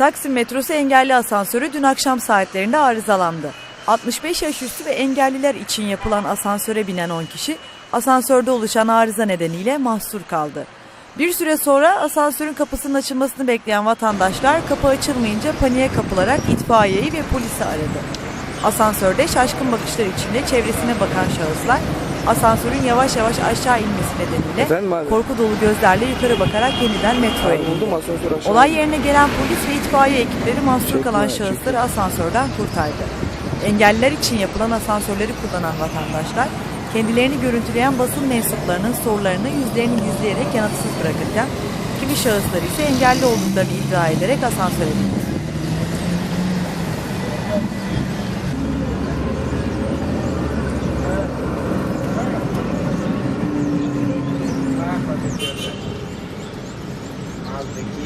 Taksim metrosu engelli asansörü dün akşam saatlerinde arızalandı. 65 yaş üstü ve engelliler için yapılan asansöre binen 10 kişi asansörde oluşan arıza nedeniyle mahsur kaldı. Bir süre sonra asansörün kapısının açılmasını bekleyen vatandaşlar kapı açılmayınca paniğe kapılarak itfaiyeyi ve polisi aradı. Asansörde şaşkın bakışlar içinde çevresine bakan şahıslar asansörün yavaş yavaş aşağı inmesi nedeniyle Efendim abi? korku dolu gözlerle yukarı bakarak yeniden metroya indi. Buldum asansör aşağı. Olay yerine gelen polis ve itfaiye ekipleri mahsur kalan şahısları asansörden kurtardı. Engelliler için yapılan asansörleri kullanan vatandaşlar kendilerini görüntüleyen basın mensuplarının sorularını yüzlerini gizleyerek yanıtsız bırakırken kimi şahıslar ise engelli olduklarını iddia ederek asansöre bindi. namaz daqui,